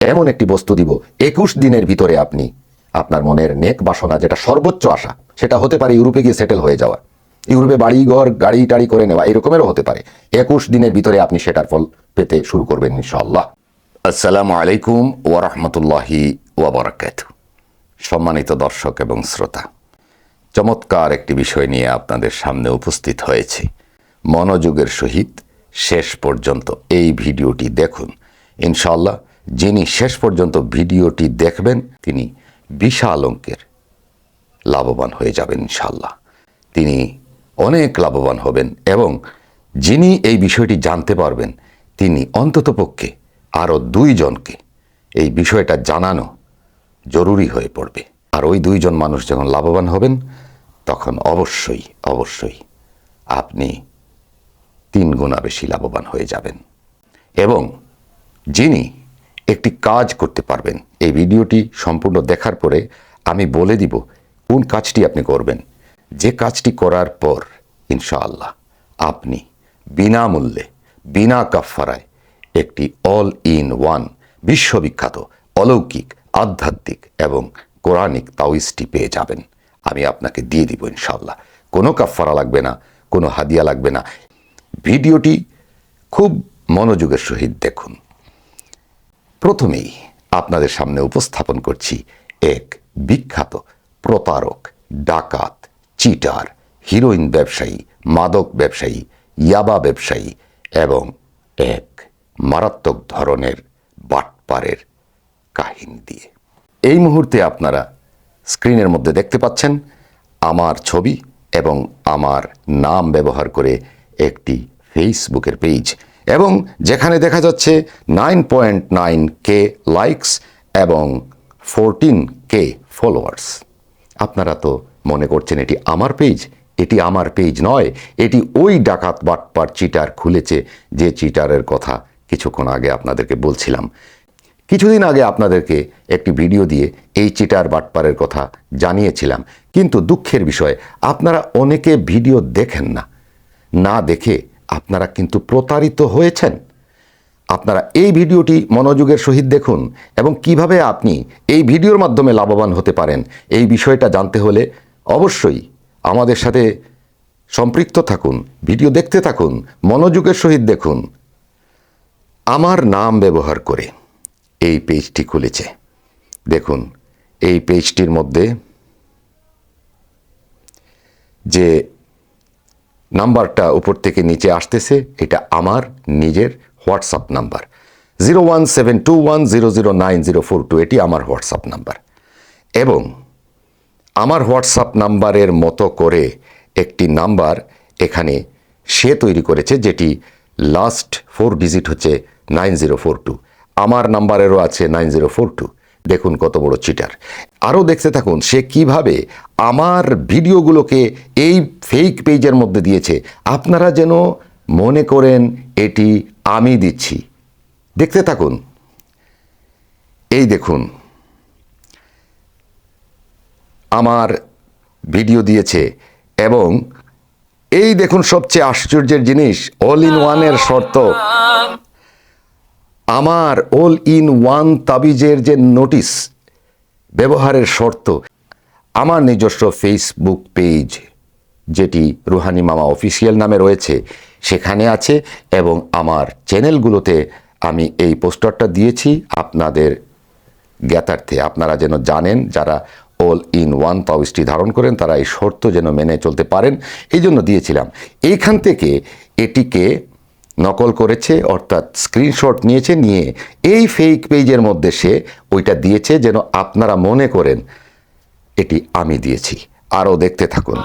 এমন একটি বস্তু দিব, একুশ দিনের ভিতরে আপনি, আপনার মনের নেক বাসনা যেটা সর্বোচ্চ আশা, সেটা হতে পারে ইউরোপে গিয়ে সেটেল হয়ে যাওয়া। ইউরোপে বাড়ি ঘর গাড়ি টাড়ি করে নেওয়া, এরকমেরও হতে পারে। একুশ দিনের ভিতরে আপনি সেটার ফল পেতে শুরু করবেন ইনশাআল্লাহ। আসসালামু আলাইকুম ওয়ারহমতুল্লাহি ওয়াবারাকাত সম্মানিত দর্শক এবং শ্রোতা, চমৎকার একটি বিষয় নিয়ে আপনাদের সামনে উপস্থিত হয়েছে। মনোযোগের সহিত শেষ পর্যন্ত এই ভিডিওটি দেখুন। ইনশাআল্লাহ যিনি শেষ পর্যন্ত ভিডিওটি দেখবেন, তিনি বিশাল অঙ্কের লাভবান হয়ে যাবেন ইনশাআল্লাহ। তিনি অনেক লাভবান হবেন এবং যিনি এই বিষয়টি জানতে পারবেন, তিনি অন্ততপক্ষে আরও দুইজনকে এই বিষয়টা জানানো জরুরি হয়ে পড়বে। আর ওই দুইজন মানুষ যখন লাভবান হবেন, তখন অবশ্যই অবশ্যই আপনি তিন গুণা বেশি লাভবান হয়ে যাবেন। এবং যিনি একটি কাজ করতে পারবেন। এই ভিডিওটি সম্পূর্ণ দেখার পরে আমি বলে দিব কোন কাজটি আপনি করবেন। যে কাজটি করার পর, ইনশাআল্লাহ, আপনি বিনামূল্যে, বিনা কাফারায় একটি অল ইন ওয়ান বিশ্ববিখ্যাত, অলৌকিক, আধ্যাত্মিক এবং কোরআনিক তাওইজটি পেয়ে যাবেন। আমি আপনাকে দিয়ে দিব ইনশাল্লাহ কোনো কাফারা লাগবে না, কোনো হাদিয়া লাগবে না। ভিডিওটি খুব মনোযোগের সহিত দেখুন। প্রথমেই আপনাদের সামনে উপস্থাপন করছি এক বিখ্যাত প্রতারক, ডাকাত, চিটার, হিরোইন ব্যবসায়ী, মাদক ব্যবসায়ী, ইয়াবা ব্যবসায়ী এবং এক মারাত্মক ধরনের বাটপারের কাহিনী দিয়ে। এই মুহূর্তে আপনারা স্ক্রিনের মধ্যে দেখতে পাচ্ছেন আমার ছবি এবং আমার নাম ব্যবহার করে একটি ফেসবুকের পেজ এবং যেখানে দেখা যাচ্ছে nine point nine K likes এবং ফোরটিন কে ফলোয়ার্স আপনারা তো মনে করছেন এটি আমার পেজ এটি আমার পেজ নয়, এটি ওই ডাকাত বাটপার চিটার খুলেছে যে চিটারের কথা কিছুক্ষণ আগে আপনাদেরকে বলছিলাম। কিছুদিন আগে আপনাদেরকে একটি ভিডিও দিয়ে এই চিটার বাটপারের কথা জানিয়েছিলাম। কিন্তু দুঃখের বিষয়, আপনারা অনেকে ভিডিও দেখেন না। না দেখে আপনারা কিন্তু প্রতারিত হয়েছেন। আপনারা এই ভিডিওটি মনোযোগের সহিত দেখুন এবং কীভাবে আপনি এই ভিডিওর মাধ্যমে লাভবান হতে পারেন এই বিষয়টা জানতে হলে অবশ্যই আমাদের সাথে সম্পৃক্ত থাকুন, ভিডিও দেখতে থাকুন, মনোযোগের সহিত দেখুন। আমার নাম ব্যবহার করে এই পেজটি খুলেছে। দেখুন, এই পেজটির মধ্যে যে নাম্বারটা উপর থেকে নিচে আসতেছে, এটা আমার নিজের WhatsApp number. Zero one seven two one zero zero nine zero four two, এটি আমার হোয়াটসঅ্যাপ নাম্বার। এবং আমার হোয়াটসঅ্যাপ নাম্বারের মতো করে একটি নাম্বার এখানে সে তৈরি করেছে, যেটি লাস্ট ফোর ডিজিট হচ্ছে নাইন জিরো ফোর টু আমার নাম্বারেরও আছে নাইন জিরো ফোর টু দেখুন কত বড় চিটার আরও দেখতে থাকুন সে কীভাবে আমার ভিডিওগুলোকে এই ফেক পেজের মধ্যে দিয়েছে। আপনারা যেন মনে করেন এটি আমি দিচ্ছি। দেখতে থাকুন। এই দেখুন। আমার ভিডিও দিয়েছে এবং এই দেখুন সবচেয়ে আশ্চর্যের জিনিস অল ইন ওয়ানের শর্ত। আমার অল ইন ওয়ান তাবিজের যে নোটিশ, ব্যবহারের শর্ত, আমার নিজস্ব ফেসবুক পেজ, যেটি রুহানি মামা অফিসিয়াল নামে রয়েছে, সেখানে আছে এবং আমার চ্যানেলগুলোতে আমি এই পোস্টারটা দিয়েছি আপনাদের জ্ঞাতার্থে। আপনারা যেন জানেন, যারা অল ইন ওয়ান তাবিজটি ধারণ করেন, তারা এই শর্ত যেন মেনে চলতে পারেন, এই জন্য দিয়েছিলাম। এইখান থেকে এটিকে নকল করেছে, অর্থাৎ স্ক্রিনশট নিয়েছে, নিয়ে এই ফেক পেজের মধ্যে সে ওইটা দিয়েছে যেন আপনারা মনে করেন এটি আমি দিয়েছি। আরও দেখতে থাকুন।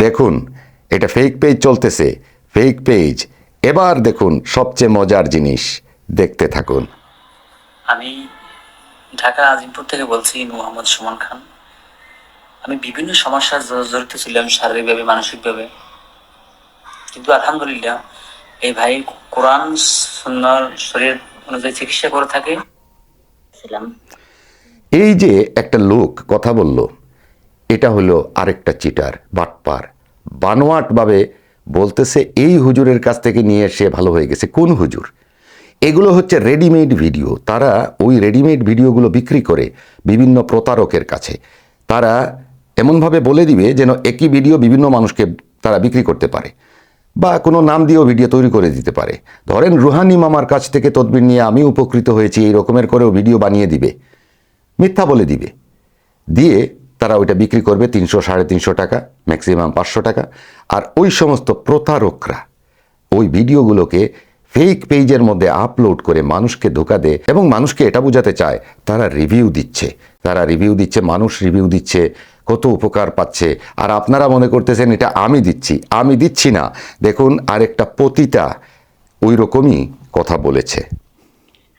দেখুন, এটা ফেক পেজ চলতেছে। ফেক পেজ এবার দেখুন, সবচেয়ে মজার জিনিস দেখতে থাকুন। আমি ঢাকা আজিমপুর থেকে বলছি, মোহাম্মদ সুমন খান। আমি বিভিন্ন সমস্যার জড়িত ছিলাম শারীরিকভাবে, মানসিকভাবে। কিন্তু আলহামদুলিল্লাহ এই ভাই কোরআন সুন্নার শরীর অনুযায়ী চিকিৎসা করে থাকে। এই যে একটা লোক কথা বলল এটা হলো আরেকটা চিটার বাটপার। বানোয়াটভাবে বলতেছে এই হুজুরের কাছ থেকে নিয়ে সে ভালো হয়ে গেছে। কোন হুজুর? এগুলো হচ্ছে রেডিমেড ভিডিও। তারা ওই রেডিমেড ভিডিওগুলো বিক্রি করে বিভিন্ন প্রতারকের কাছে। তারা এমনভাবে বলে দিবে যেন একই ভিডিও বিভিন্ন মানুষকে তারা বিক্রি করতে পারে। বা কোনো নাম দিয়েও ভিডিও তৈরি করে দিতে পারে। ধরেন, রুহানি মামার কাছ থেকে তদবির নিয়ে আমি উপকৃত হয়েছি, এই রকমের করেও ভিডিও বানিয়ে দিবে। মিথ্যা বলে দিবে। দিয়ে তারা ওইটা বিক্রি করবে তিনশো, সাড়ে তিনশো টাকা ম্যাক্সিমাম পাঁচশো টাকা। আর ওই সমস্ত প্রতারকরা ওই ভিডিওগুলোকে ফেক পেজের মধ্যে আপলোড করে মানুষকে ধোকা দেয় এবং মানুষকে এটা বোঝাতে চায়, তারা রিভিউ দিচ্ছে। তারা রিভিউ দিচ্ছে, মানুষ রিভিউ দিচ্ছে। কত উপকার পাচ্ছে। আর আপনারা মনে করতেছেন এটা আমি দিচ্ছি আমি দিচ্ছি না। দেখুন আরেকটা পতিতা ওই রকমই কথা বলেছে।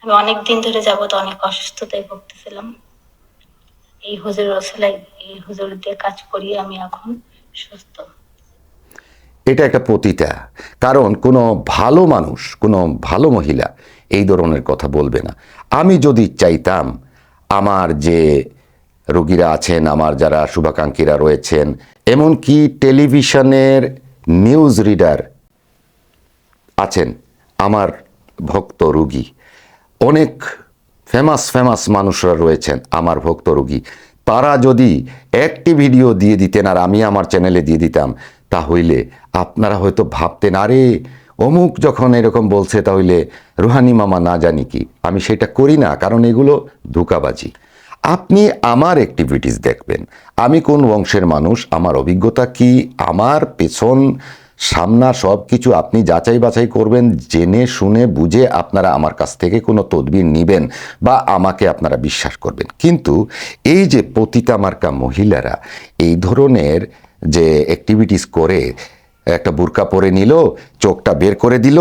আমি অনেক দিন ধরে যাবত অনেক অসুস্থতায় ভুগতেছিলাম। এই হুজুর রসলাই এই হুজুর দিয়ে কাজ করিয়ে আমি এখন সুস্থ। এটা একটা পতিতা। কারণ কোনো ভালো মানুষ কোনো ভালো মহিলা এই ধরনের কথা বলবে না। আমি যদি চাইতাম আমার যে রোগীরা আছেন, আমার যারা শুভাকাঙ্ক্ষীরা রয়েছেন, এমনকি টেলিভিশনের নিউজ রিডার আছেন আমার ভক্ত রুগী। অনেক ফেমাস ফেমাস মানুষরা রয়েছেন আমার ভক্ত রুগী। তারা যদি একটি ভিডিও দিয়ে দিতেন আর আমি আমার চ্যানেলে দিয়ে দিতাম, তাহলে আপনারা হয়তো ভাবতেন, আরে, অমুক যখন এরকম বলছে তাহলে রুহানি মামা না জানি কি। আমি সেটা করি না, কারণ এগুলো ধোকাবাজি। আপনি আমার অ্যাক্টিভিটিস দেখবেন। আমি কোন বংশের মানুষ, আমার অভিজ্ঞতা কি, আমার পেছন, সামনা সব কিছু আপনি যাচাই বাছাই করবেন, জেনে শুনে বুঝে আপনারা আমার কাছ থেকে কোনো তদবির নেবেন বা আমাকে আপনারা বিশ্বাস করবেন। কিন্তু এই যে পতিতা মার্কা মহিলারা এই ধরনের যে অ্যাক্টিভিটিস করে, একটা বুরকা পরে নিল চোখটা বের করে দিল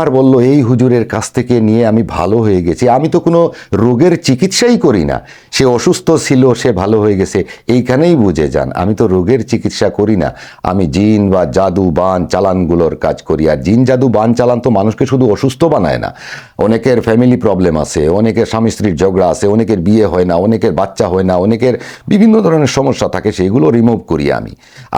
আর বলল, এই হুজুরের কাছ থেকে নিয়ে আমি ভালো হয়ে গেছি। আমি তো কোনো রোগের চিকিৎসাই করি না। সে অসুস্থ ছিল, সে ভালো হয়ে গেছে। এইখানেই বুঝে যান, আমি তো রোগের চিকিৎসা করি না। আমি জিন বা জাদু বান চালানগুলোর কাজ করি। আর জিন, জাদু, বান চালান তো মানুষকে শুধু অসুস্থ বানায় না। অনেকের ফ্যামিলি প্রবলেম আছে, অনেকের স্বামী স্ত্রীর ঝগড়া আছে, অনেকের বিয়ে হয় না, অনেকের বাচ্চা হয় না, অনেকের বিভিন্ন ধরনের সমস্যা থাকে, সেগুলো রিমুভ করি আমি।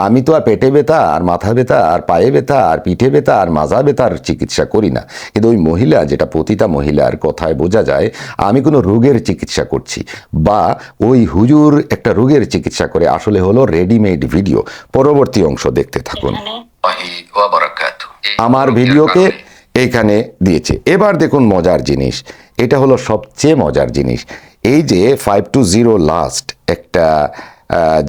আমি তো আর পেটে ব্যথা, আর মাথা ব্যথা, আর পায়ে ব্যথা, আর পিঠে ব্যথা আর মাজা ব্যথার চিকিৎসা করি না। কিন্তু ওই মহিলা, যেটা পতিতা মহিলার কথায় বোঝা যায়, আমি কোনো রোগের চিকিৎসা করছি। বা ওই হুজুর একটা রোগের চিকিৎসা করে, আসলে হলো রেডিমেড ভিডিও পরবর্তী অংশ দেখতে থাকুন। আমার ভিডিওকে এইখানে দিয়েছে। এবার দেখুন মজার জিনিস। এটা হলো সবচেয়ে মজার জিনিস। এই যে ফাইভ টু জিরো লাস্ট একটা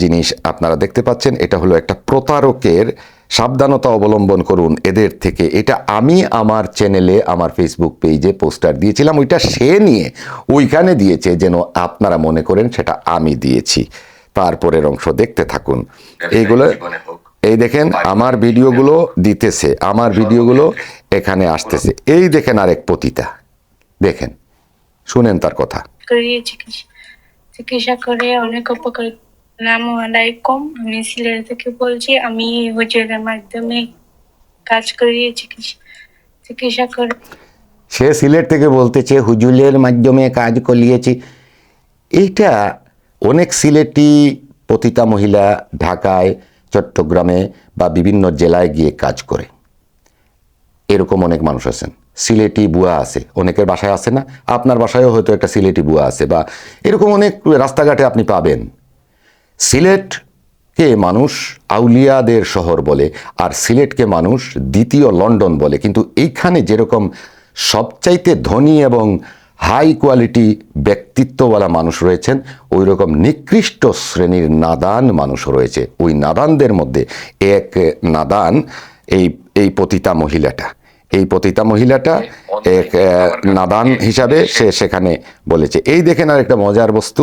জিনিস আপনারা দেখতে পাচ্ছেন, এটা হলো একটা প্রতারকের সাবধানতা অবলম্বন করুন এদের থেকে। এটা আমি আমার চ্যানেলে আমার ফেসবুক পেজে পোস্টার দিয়েছিলাম। ওইটা সে নিয়ে ওইখানে দিয়েছে যেন আপনারা মনে করেন সেটা আমি দিয়েছি। তারপরের অংশ দেখতে থাকুন। এইগুলো এই দেখেন আমার ভিডিওগুলো দিতেছে আমার ভিডিওগুলো এখানে আসতেছে। এই দেখেন আরেক পতিতা। দেখেন শুনেন তার কথা। চিকিৎসা চিকিৎসা করে অনেক উপকার আলাইকুম। আমি সিলেট থেকে বলছি, আমি মাধ্যমে কাজ চিকিৎসা চিকিৎসা করে। সে সিলেট থেকে বলতেছে হুজুলের মাধ্যমে কাজ করিয়েছি। এইটা অনেক সিলেটি পতিতা মহিলা ঢাকায়, চট্টগ্রামে বা বিভিন্ন জেলায় গিয়ে কাজ করে। এরকম অনেক মানুষ আছেন। সিলেটি বুয়া আছে। অনেকের বাসায় আছে না? আপনার বাসায়ও হয়তো একটা সিলেটি বুয়া আছে বা এরকম অনেক রাস্তাঘাটে আপনি পাবেন। সিলেটকে মানুষ আউলিয়াদের শহর বলে আর সিলেটকে মানুষ দ্বিতীয় লন্ডন বলে। কিন্তু এইখানে যেরকম সবচাইতে ধনী এবং হাই কোয়ালিটি ব্যক্তিত্বওয়ালা মানুষ রয়েছেন ওই রকম নিকৃষ্ট শ্রেণির নাদান মানুষ রয়েছে। ওই নাদানদের মধ্যে এক নাদান, এই এই পতিতা মহিলাটা। এই পতিতা মহিলাটা এক নাদান হিসাবে সে সেখানে বলেছে। এই দেখেন আর একটা মজার বস্তু।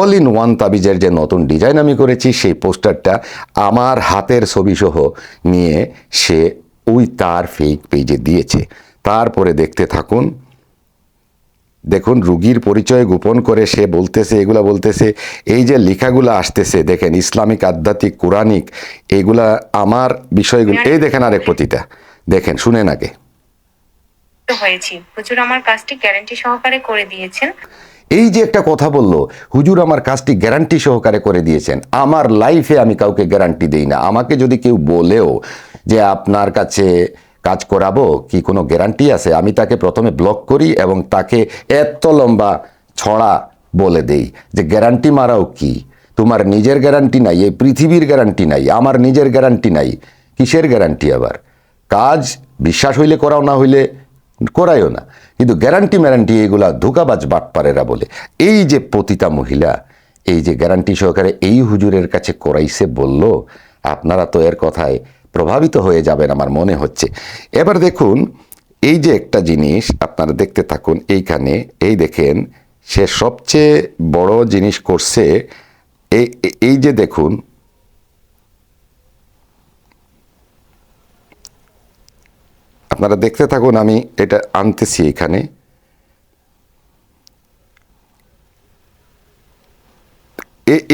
অল ইন ওয়ান তাবিজের যে নতুন ডিজাইন আমি করেছি সেই পোস্টারটা আমার হাতের ছবি সহ নিয়ে সে ওই তার ফেক পেজে দিয়েছে। তারপরে দেখতে থাকুন। দেখুন রুগীর পরিচয় গোপন করে সে বলতেছে এগুলা বলতেছে এই যে লেখাগুলো আসতেছে দেখেন ইসলামিক আধ্যাত্মিক কোরআনিক এগুলা আমার বিষয়গুলো এই দেখেন আরেক পতিতা। দেখেন শুনেন আগে। হয়েছি। হুজুর আমার কাজটি গ্যারান্টি সহকারে করে দিয়েছেন। এই যে একটা কথা বলল হুজুর আমার কাজটি গ্যারান্টি সহকারে করে দিয়েছেন। আমার লাইফে আমি কাউকে গ্যারান্টি দেই না। আমাকে যদি কেউ বলেও যে আপনার কাছে কাজ করাবো কি কোনো গ্যারান্টি আছে? আমি তাকে প্রথমে ব্লক করি এবং তাকে এত লম্বা ছড়া বলে দেই যে গ্যারান্টি মারাও কি? তোমার নিজের গ্যারান্টি নাই এই পৃথিবীর গ্যারান্টি নাই আমার নিজের গ্যারান্টি নাই। কিসের গ্যারান্টি আবার? কাজ, বিশ্বাস হইলে করাও, না হইলে করাইও না। কিন্তু গ্যারান্টি ম্যারান্টি এগুলা ধোকাবাজ বাটপারেরা বলে। এই যে পতিতা মহিলা, এই যে গ্যারান্টি সহকারে এই হুজুরের কাছে করাইছে বলল, আপনারা তো এর কথায় প্রভাবিত হয়ে যাবেন আমার মনে হচ্ছে। এবার দেখুন, এই যে একটা জিনিস, আপনারা দেখতে থাকুন এইখানে, এই দেখেন, সে সবচেয়ে বড় জিনিস করছে এই এই যে দেখুন আপনারা দেখতে থাকুন, আমি এটা আনতেছি এখানে।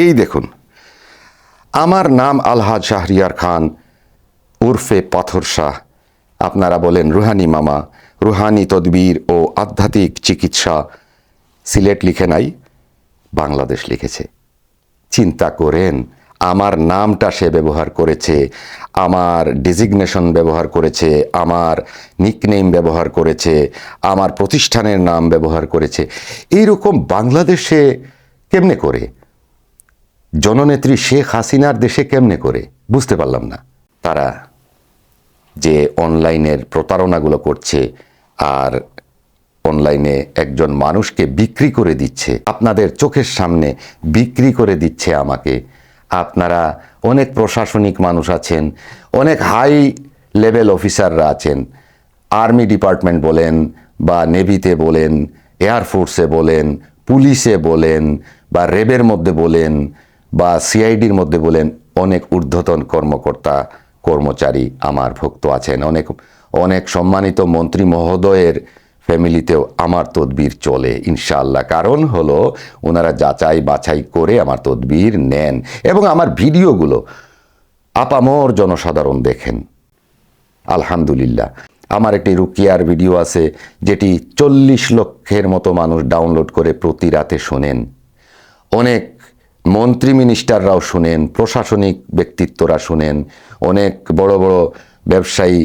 এই দেখুন, আমার নাম আলহাজ শাহরিয়ার খান, উর্ফে পাথর শাহ। আপনারা বলেন, রুহানি মামা, রুহানি তদবির ও আধ্যাত্মিক চিকিৎসা সিলেট লিখে নাই, বাংলাদেশ লিখেছে। চিন্তা করেন আমার নামটা সে ব্যবহার করেছে, আমার ডিজিগনেশন ব্যবহার করেছে, আমার নিকনেম ব্যবহার করেছে, আমার প্রতিষ্ঠানের নাম ব্যবহার করেছে। এইরকম বাংলাদেশে কেমনে করে? জননেত্রী শেখ হাসিনার দেশে কেমনে করে? বুঝতে পারলাম না। তারা যে অনলাইনের প্রতারণাগুলো করছে আর অনলাইনে একজন মানুষকে বিক্রি করে দিচ্ছে, আপনাদের চোখের সামনে বিক্রি করে দিচ্ছে আমাকে আপনারা অনেক প্রশাসনিক মানুষ আছেন, অনেক হাই লেভেল অফিসাররা আছেন। আর্মি ডিপার্টমেন্ট বলেন বা নেভিতে বলেন এয়ারফোর্সে বলেন পুলিশে বলেন বা রেবের মধ্যে বলেন বা সিআইডির মধ্যে বলেন, অনেক ঊর্ধ্বতন কর্মকর্তা, কর্মচারী আমার ভক্ত আছেন। অনেক অনেক সম্মানিত মন্ত্রী মহোদয়ের ফ্যামিলিতেও আমার তদবির চলে ইনশাল্লাহ কারণ হলো, ওনারা যাচাই বাছাই করে আমার তদবির নেন এবং আমার ভিডিওগুলো আপামর জনসাধারণ দেখেন। আলহামদুলিল্লাহ। আমার একটি রুকিয়ার ভিডিও আছে, যেটি চল্লিশ লক্ষের মতো মানুষ ডাউনলোড করে প্রতি রাতে শোনেন। অনেক মন্ত্রী মিনিস্টাররাও শুনেন, প্রশাসনিক ব্যক্তিত্বরা শুনেন, অনেক বড় বড় ব্যবসায়ী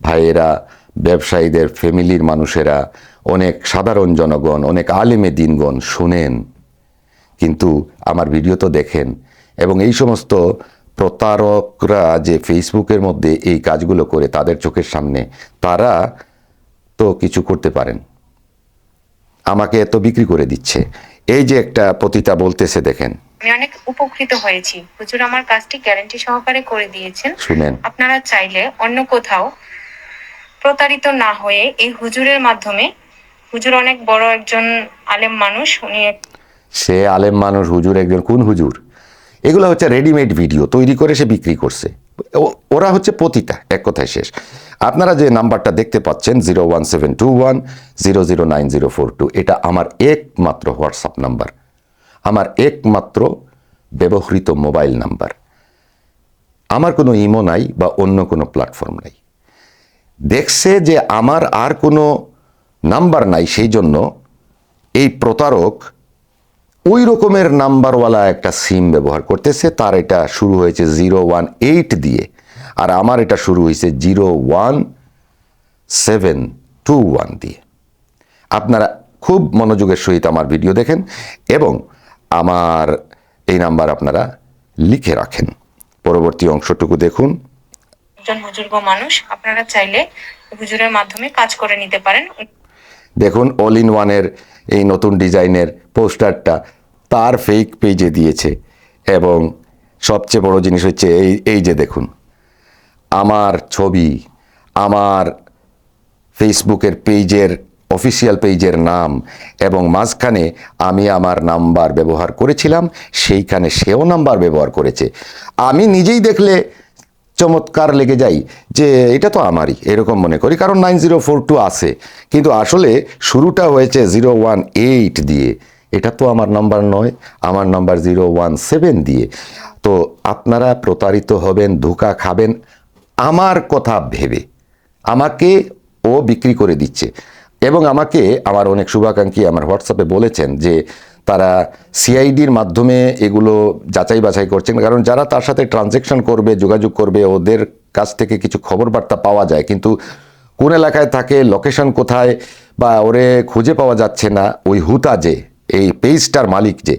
ভাইয়েরা ব্যবসায়ীদের ফ্যামিলির মানুষেরা অনেক সাধারণ জনগণ অনেক আলেমে দিনগণ শুনেন। কিন্তু আমার ভিডিও তো দেখেন এবং এই সমস্ত প্রতারকরা যে ফেসবুকের মধ্যে এই কাজগুলো করে তাদের চোখের সামনে তারা তো কিছু করতে পারেন। আমাকে এত বিক্রি করে দিচ্ছে। এই যে একটা পতিতা বলতেছে দেখেন। আমি অনেক উপকৃত হয়েছি। হুজুর আমার কাজটি গ্যারান্টি সহকারে করে দিয়েছেন। শুনেন। আপনারা চাইলে অন্য কোথাও প্রতারিত না হয়ে এই হুজুরের মাধ্যমে, হুজুর অনেক বড় একজন আলেম মানুষ, উনি সে আলেম মানুষ, হুজুর একজন কোন হুজুর? এগুলো হচ্ছে রেডিমেড ভিডিও, তৈরি করে সে বিক্রি করছে। ওরা হচ্ছে পতিতা, এক কথায় শেষ। আপনারা যে নাম্বারটা দেখতে পাচ্ছেন, zero one seven two one, zero zero nine zero four two, এটা আমার একমাত্র হোয়াটসঅ্যাপ নাম্বার। আমার একমাত্র ব্যবহৃত মোবাইল নাম্বার। আমার কোনো ইমো নাই বা অন্য কোনো প্ল্যাটফর্ম নাই। দেখছে যে আমার আর কোনো নাম্বার নাই সেই জন্য এই প্রতারক ওই রকমের নাম্বারওয়ালা একটা সিম ব্যবহার করতেছে। তার এটা শুরু হয়েছে জিরো ওয়ান এইট দিয়ে। আর আমার এটা শুরু হয়েছে zero one seven two one দিয়ে। আপনারা খুব মনোযোগের সহিত আমার ভিডিও দেখেন এবং আমার এই নাম্বার আপনারা লিখে রাখেন। পরবর্তী অংশটুকু দেখুন। একজন বুজুর্গ মানুষ, আপনারা চাইলে হুজুরের মাধ্যমে কাজ করে নিতে পারেন। দেখুন অল ইন ওয়ানের এই নতুন ডিজাইনের পোস্টারটা তার ফেক পেজে দিয়েছে। এবং সবচেয়ে বড় জিনিস হচ্ছে এই এই যে দেখুন, আমার ছবি, আমার ফেসবুকের পেজের, অফিসিয়াল পেজের নাম, এবং মাঝখানে আমি আমার নাম্বার ব্যবহার করেছিলাম, সেইখানে সেও নাম্বার ব্যবহার করেছে। আমি নিজেই দেখলে চমৎকার লেগে যাই যে এটা তো আমারই, এরকম মনে করি। কারণ নাইন জিরো ফোর টু আছে। কিন্তু আসলে শুরুটা হয়েছে জিরো ওয়ান এইট দিয়ে। এটা তো আমার নাম্বার নয়, আমার নাম্বার জিরো ওয়ান সেভেন দিয়ে। তো আপনারা প্রতারিত হবেন, ধোকা খাবেন, আমার কথা ভেবে। আমাকে ও বিক্রি করে দিচ্ছে। এবং আমাকে আমার অনেক শুভাকাঙ্ক্ষী আমার হোয়াটসঅ্যাপে বলেছেন যে তারা সিআইডির মাধ্যমে এগুলো যাচাই বাছাই করছেন। কারণ যারা তার সাথে ট্রানজ্যাকশন করবে, যোগাযোগ করবে, ওদের কাছ থেকে কিছু খবর বার্তা পাওয়া যায়। কিন্তু কোন এলাকায় থাকে লোকেশন কোথায়, বা ওরে খুঁজে পাওয়া যাচ্ছে না, ওই হুতা যে, এই পেজটার মালিক যে,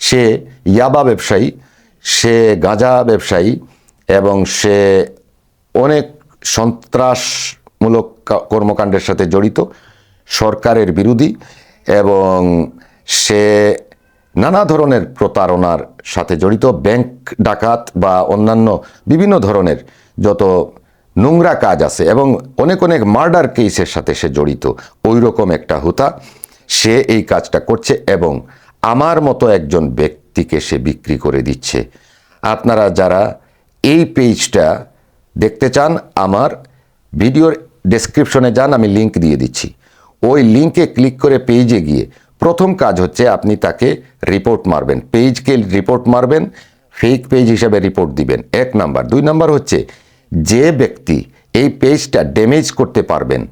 সে ইয়াবা ব্যবসায়ী, সে গাঁজা ব্যবসায়ী, এবং সে অনেক সন্ত্রাসমূলক কর্মকাণ্ডের সাথে জড়িত, সরকারের বিরোধী, এবং সে নানা ধরনের প্রতারণার সাথে জড়িত, ব্যাংক ডাকাত বা অন্যান্য বিভিন্ন ধরনের যত নোংরা কাজ আছে এবং অনেক অনেক মার্ডার কেসের সাথে সে জড়িত ওই রকম একটা হুতা। সে এই কাজটা করছে এবং আমার মতো একজন ব্যক্তিকে সে বিক্রি করে দিচ্ছে। আপনারা যারা এই পেজটা দেখতে চান, আমার ভিডিওর ডেসক্রিপশনে যান, আমি লিংক দিয়ে দিচ্ছি। ওই লিংকে ক্লিক করে পেজে গিয়ে প্রথম কাজ হচ্ছে আপনি তাকে রিপোর্ট মারবেন পেজকে রিপোর্ট মারবেন ফেক পেজ হিসাবে রিপোর্ট দিবেন। এক নাম্বার। দুই নাম্বার হচ্ছে, যে ব্যক্তি এই পেজটা ড্যামেজ করতে পারবেন,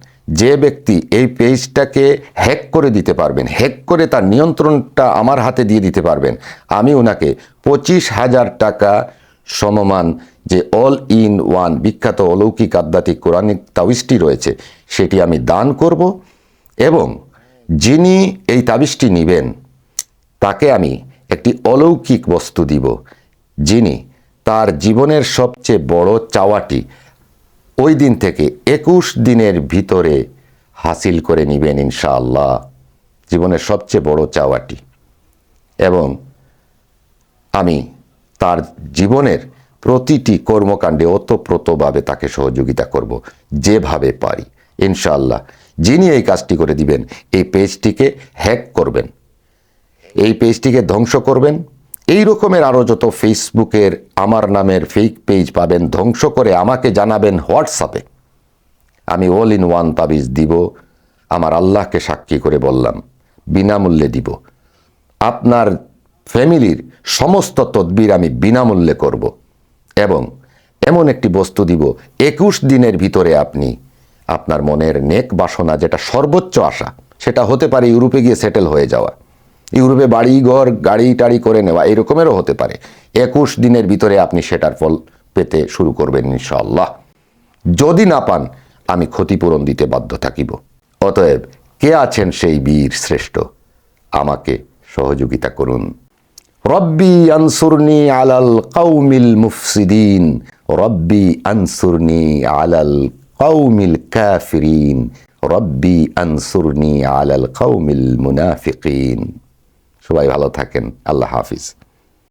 যে ব্যক্তি এই পেজটাকে হ্যাক করে দিতে পারবেন হ্যাক করে তার নিয়ন্ত্রণটা আমার হাতে দিয়ে দিতে পারবেন, আমি ওনাকে পঁচিশ হাজার টাকা সমমান যে অল ইন ওয়ান বিখ্যাত অলৌকিক আধ্যাত্মিক কোরআনিক তাবিজটি রয়েছে, সেটি আমি দান করব এবং যিনি এই তাবিজটি নেবেন, তাকে আমি একটি অলৌকিক বস্তু দিব, যিনি তার জীবনের সবচেয়ে বড় চাওয়াটি ওই দিন থেকে একুশ দিনের ভিতরে হাসিল করে নেবেন ইনশাআল্লাহ, জীবনের সবচেয়ে বড় চাওয়াটি। এবং আমি তার জীবনের প্রতিটি কর্মকাণ্ডে ওতপ্রোতভাবে তাকে সহযোগিতা করব, যেভাবে পারি, ইনশাআল্লাহ। যিনি এই কাজটি করে দিবেন, এই পেজটিকে হ্যাক করবেন। এই পেজটিকে ধ্বংস করবেন। এই রকমের আরও যত ফেসবুকের, আমার নামের ফেক পেজ পাবেন, ধ্বংস করে আমাকে জানাবেন হোয়াটসঅ্যাপে। আমি অল ইন ওয়ান তাবিজ দিব, আমার আল্লাহকে সাক্ষী করে বললাম, বিনামূল্যে দিব। আপনার ফ্যামিলির সমস্ত তদবির আমি বিনামূল্যে করব এবং এমন একটি বস্তু দিব, একুশ দিনের ভিতরে আপনি আপনার মনের নেক বাসনা যেটা সর্বোচ্চ আশা, সেটা হতে পারে ইউরোপে গিয়ে সেটেল হয়ে যাওয়া। ইউরোপে বাড়ি, ঘর, গাড়ি টাড়ি করে নেওয়া, এরকমেরও হতে পারে। একুশ দিনের ভিতরে আপনি সেটার ফল পেতে শুরু করবেন ইনশাআল্লাহ। যদি না পান, আমি ক্ষতিপূরণ দিতে বাধ্য থাকিব। অতএব, কে আছেন সেই বীর শ্রেষ্ঠ? আমাকে সহযোগিতা করুন। রব্বি আনসুরনি আলাল কাউমিল মুফসিদিন। রব্বি আনসুরনি আলাল কাউমিল কাফিরিন রব্বি আনসুরনি আলাল কাউমিল মুনাফিকিন সবাই ভালো থাকেন আল্লাহ হাফিজ